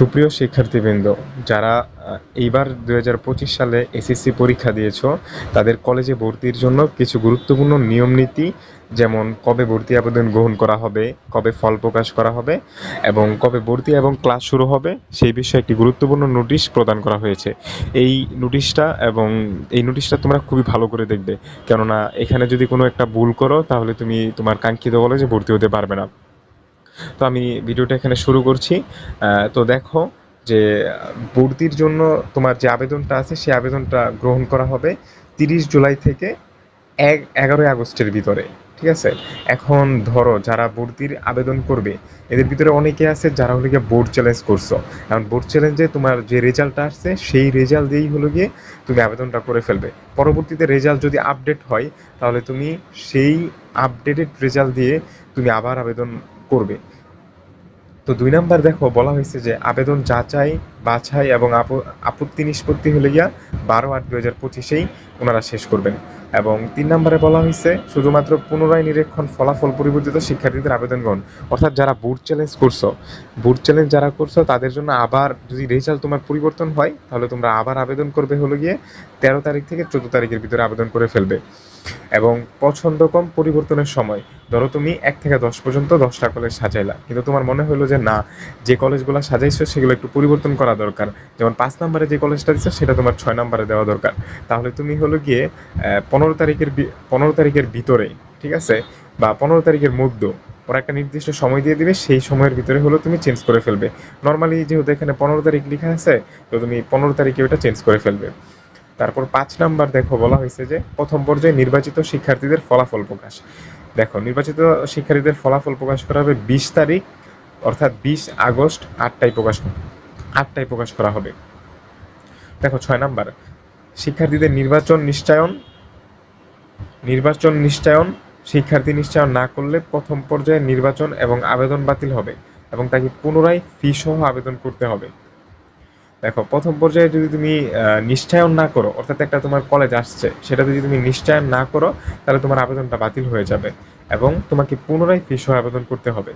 সুপ্রিয় শিক্ষার্থীবৃন্দ, যারা এইবার দুই হাজার পঁচিশ সালে এসএসসি পরীক্ষা দিয়েছ, তাদের কলেজে ভর্তির জন্য কিছু গুরুত্বপূর্ণ নিয়ম নীতি, যেমন কবে ভর্তি আবেদন গ্রহণ করা হবে, কবে ফল প্রকাশ করা হবে, এবং কবে ভর্তি এবং ক্লাস শুরু হবে, সেই বিষয়ে একটি গুরুত্বপূর্ণ নোটিশ প্রদান করা হয়েছে। এই নোটিশটা এবং এই নোটিশটা তোমরা খুবই ভালো করে দেখবে, কেননা এখানে যদি কোনো একটা ভুল করো, তাহলে তুমি তোমার কাঙ্ক্ষিত কলেজে ভর্তি হতে পারবে না। তো আমি ভিডিওটা এখানে শুরু করছি। তো দেখো যে, ভর্তির জন্য তোমার যে আবেদনটা আছে, সেই আবেদনটা গ্রহণ করা হবে তিরিশ জুলাই থেকে এক এগারোই আগস্টের ভিতরে, ঠিক আছে? এখন ধরো যারা ভর্তির আবেদন করবে, এদের ভিতরে অনেকে আছে যারা হলো গিয়ে বোর্ড চ্যালেঞ্জ করছ। এখন বোর্ড চ্যালেঞ্জে তোমার যে রেজাল্টটা আসছে, সেই রেজাল্ট দিয়েই হলো গিয়ে তুমি আবেদনটা করে ফেলবে। পরবর্তীতে রেজাল্ট যদি আপডেট হয়, তাহলে তুমি সেই আপডেটেড রেজাল্ট দিয়ে তুমি আবার আবেদন করবে। তো দুই নাম্বার দেখো বলা হয়েছে যে আবেদন যাচাই বাছাই এবং আপু- আপত্তি নিষ্পত্তি হলে গিয়া বারো আট দুই হাজার পঁচিশেই ওনারা শেষ করবেন। এবং তিন নম্বরে বলা হয়েছে শুধুমাত্র পুনরায় নিরীক্ষণ ফলাফল পরিবর্তিত শিক্ষার্থীদের আবেদন গ্রহণ অর্থাৎ যারা বুট চ্যালেঞ্জ করছ বুট চ্যালেঞ্জ যারা করছ, তাদের জন্য আবার যদি রেজাল্ট তোমার পরিবর্তন হয়, তাহলে তোমরা আবার আবেদন করবে হলো গিয়ে তেরো তারিখ থেকে চোদ্দ তারিখের ভিতরে আবেদন করে ফেলবে। এবং পছন্দ কম পরিবর্তনের সময়, ধরো তুমি এক থেকে দশ পর্যন্ত দশটা কলেজ সাজাইলা। কিন্তু তোমার মনে হলো যে না, যে কলেজগুলো সাজাইছো, সেগুলো একটু পরিবর্তন করা দরকার। যেমন পাঁচ নম্বরে যে কলেজটা দিচ্ছ সেটা তোমার ছয় নম্বরে দেওয়া দরকার। তাহলে তুমি হলো গিয়ে পনেরো তারিখের পনেরো তারিখের ভিতরে, ঠিক আছে? বা পনেরো তারিখের মধ্য ওরা একটা নির্দিষ্ট সময় দিয়ে দিবে, সেই সময়ের ভিতরে হলো তুমি চেঞ্জ করে ফেলবে। নর্মালি যেহেতু এখানে পনেরো তারিখ লেখা আছে, তো তুমি পনেরো তারিখে ওটা চেঞ্জ করে ফেলবে। তারপর পাঁচ নাম্বার দেখো, বলা হয়েছে যে প্রথম পর্যায়ে নির্বাচিত শিক্ষার্থীদের ফলাফল প্রকাশ। দেখো, নির্বাচিত শিক্ষার্থীদের ফলাফল প্রকাশ করা হবে বিশ তারিখ, অর্থাৎ বিশ আগস্ট, আটটায় প্রকাশ আটটায় প্রকাশ করা হবে। দেখো, ছয় নাম্বার। শিক্ষার্থীদের নির্বাচন নিশ্চয়ন নির্বাচন নিশ্চয়ন, শিক্ষার্থী নিশ্চয়ন না করলে প্রথম পর্যায়ে নির্বাচন এবং আবেদন বাতিল হবে এবং তাকে পুনরায় ফি সহ আবেদন করতে হবে। দেখো, প্রথম পর্যায়ে যদি তুমি নিশ্চয়ন না করো, অর্থাৎ একটা তোমার কলেজ আসছে, সেটা যদি তুমি নিশ্চয়ন না করো, তাহলে তোমার আবেদনটা বাতিল হয়ে যাবে এবং তোমাকে পুনরায় ফি সহ আবেদন করতে হবে।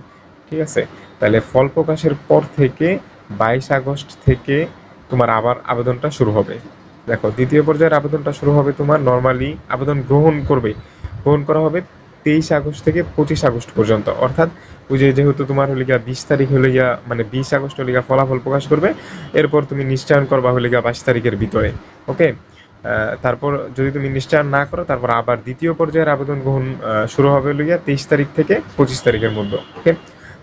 ঠিক আছে? তাহলে ফল প্রকাশের পর থেকে বাইশ আগস্ট থেকে তোমার আবার আবেদনটা শুরু হবে। দেখো, দ্বিতীয় পর্যায়ের আবেদনটা শুরু হবে তোমার নর্মালি আবেদন গ্রহণ করবে। গ্রহণ করা হবে তেইশ আগস্ট থেকে পঁচিশ আগস্ট পর্যন্ত। অর্থাৎ ওই যে যেহেতু তোমার হলে গিয়া বিশ তারিখ হলে গিয়া মানে বিশ আগস্ট হলে গিয়া ফলাফল প্রকাশ করবে, এরপর তুমি নিশ্চয়ন করবা হলে গিয়া বাইশ তারিখের ভিতরে। ওকে? তারপর যদি তুমি নিশ্চয়ন না করো, তারপর আবার দ্বিতীয় পর্যায়ের আবেদন গ্রহণ শুরু হবে হলে গিয়া তেইশ তারিখ থেকে পঁচিশ তারিখের মধ্যে। ওকে?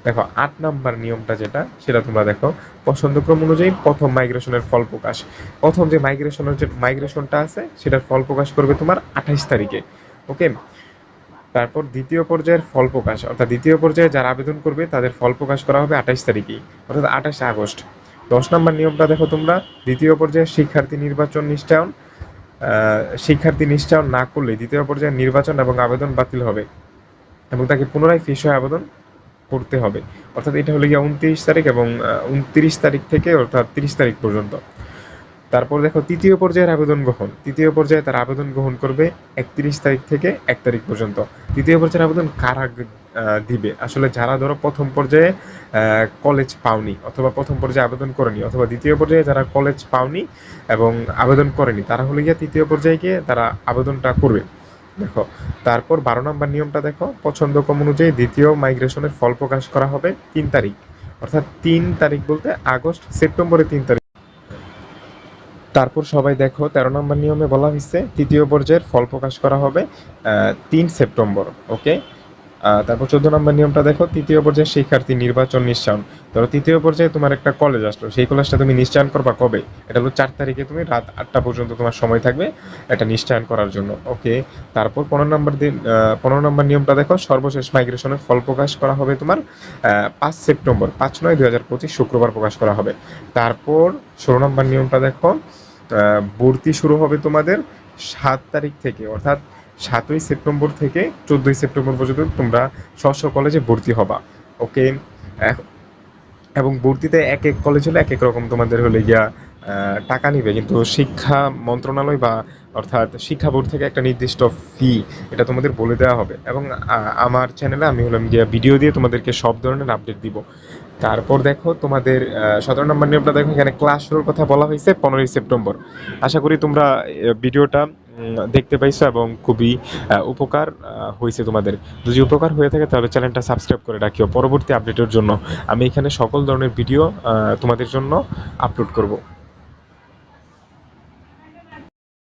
দেখো, আট নাম্বার নিয়মটা যেটা, সেটা তোমরা দেখো। পছন্দক্রম অনুযায়ী প্রথম মাইগ্রেশনের ফল প্রকাশ। প্রথম যে মাইগ্রেশনের যে মাইগ্রেশনটা আছে, সেটার ফল প্রকাশ করবে তোমার আঠাইশ তারিখে। ওকে? তারপর দ্বিতীয় পর্যায়ের ফল প্রকাশ। অর্থাৎ দ্বিতীয় পর্যায়ে যারা আবেদন করবে, তাদের ফল প্রকাশ করা হবে আঠাইশ তারিখেই। অর্থাৎ আঠাশ আগস্ট। দশ নম্বর নিয়মটা দেখো তোমরা। দ্বিতীয় পর্যায়ে শিক্ষার্থী নির্বাচন নিষ্ঠায়ন। শিক্ষার্থী নিষ্ঠায়ন না করলে দ্বিতীয় পর্যায়ে নির্বাচন এবং আবেদন বাতিল হবে এবং তাকে পুনরায় ফিস হয়ে আবেদন করতে হবে। অর্থাৎ এটা হলো গিয়ে উনত্রিশ তারিখ এবং উনত্রিশ তারিখ থেকে অর্থাৎ তিরিশ তারিখ পর্যন্ত। তারপর দেখো তৃতীয় পর্যায়ের আবেদন গ্রহণ। তৃতীয় পর্যায়ে তার আবেদন গ্রহণ করবে একত্রিশ তারিখ থেকে এক তারিখ পর্যন্ত। তৃতীয় পর্যায়ের আবেদন কারা দিবে। আসলে যারা ধরো প্রথম পর্যায়ে কলেজ পাওনি অথবা প্রথম পর্যায়ে আবেদন করেনি অথবা দ্বিতীয় পর্যায়ে যারা কলেজ পাওনি এবং আবেদন করেনি, তারা হলে গিয়ে তৃতীয় পর্যায়ে গিয়ে তারা আবেদনটা করবে। দেখো, তারপর বারো নম্বর নিয়মটা দেখো, পছন্দ কম অনুযায়ী দ্বিতীয় মাইগ্রেশনের ফল প্রকাশ করা হবে তিন তারিখ। অর্থাৎ তিন তারিখ বলতে আগস্ট, সেপ্টেম্বরের তিন তারিখ। তারপর সবাই দেখো, তেরো নম্বর নিয়মে বলা হয়েছে, তৃতীয় পর্যায়ের ফল প্রকাশ করা হবে তিন সেপ্টেম্বর ওকে তারপর চোদ্দ নম্বর নিয়মটা দেখো, তৃতীয় পর্যায়ে শিক্ষার্থী নির্বাচন নিশ্চয়ন। ধরো তৃতীয় পর্যায়ে তোমার একটা কলেজ আসলো, সেই কলেজটা তুমি নিশ্চয়ন করবা কবে? এটা হলো চার তারিখে তুমি রাত আটটা পর্যন্ত তোমার সময় থাকবে এটা নিশ্চয়ন করার জন্য ওকে তারপর পনেরো নম্বর দিন পনেরো নম্বর নিয়মটা দেখো, সর্বশেষ মাইগ্রেশনের ফল প্রকাশ করা হবে তোমার পাঁচ সেপ্টেম্বর, পাঁচ নয় দুই হাজার পঁচিশ শুক্রবার প্রকাশ করা হবে। তারপর ষোলো নম্বর নিয়মটা দেখো ভর্তি শুরু হবে তোমাদের সাত তারিখ থেকে, অর্থাৎ সাতই সেপ্টেম্বর থেকে চোদ্দই সেপ্টেম্বর পর্যন্ত তোমরা স্ব কলেজে ভর্তি হবা ওকে এবং ভর্তিতে এক এক কলেজ হলে এক এক রকম তোমাদের হলে গিয়া টাকা নিবে। কিন্তু শিক্ষা মন্ত্রণালয় বা অর্থাৎ শিক্ষা বোর্ড থেকে একটা নির্দিষ্ট ফি এটা তোমাদের বলে দেওয়া হবে। এবং আমার চ্যানেলে আমি হলাম গিয়া ভিডিও দিয়ে তোমাদেরকে সব ধরনের আপডেট দিব। তারপর দেখো তোমাদের সতেরো নম্বর নিয়মটা দেখো এখানে ক্লাস শুরুর কথা বলা হয়েছে পনেরোই সেপ্টেম্বর। আশা করি তোমরা ভিডিওটা দেখতে পাইছো এবং খুবই উপকার হয়েছে তোমাদের। যদি উপকার হয়ে থাকে তাহলে চ্যানেলটা সাবস্ক্রাইব করে রাখিও। পরবর্তী আপডেটের জন্য আমি এখানে সকল ধরনের ভিডিও তোমাদের জন্য আপলোড করব।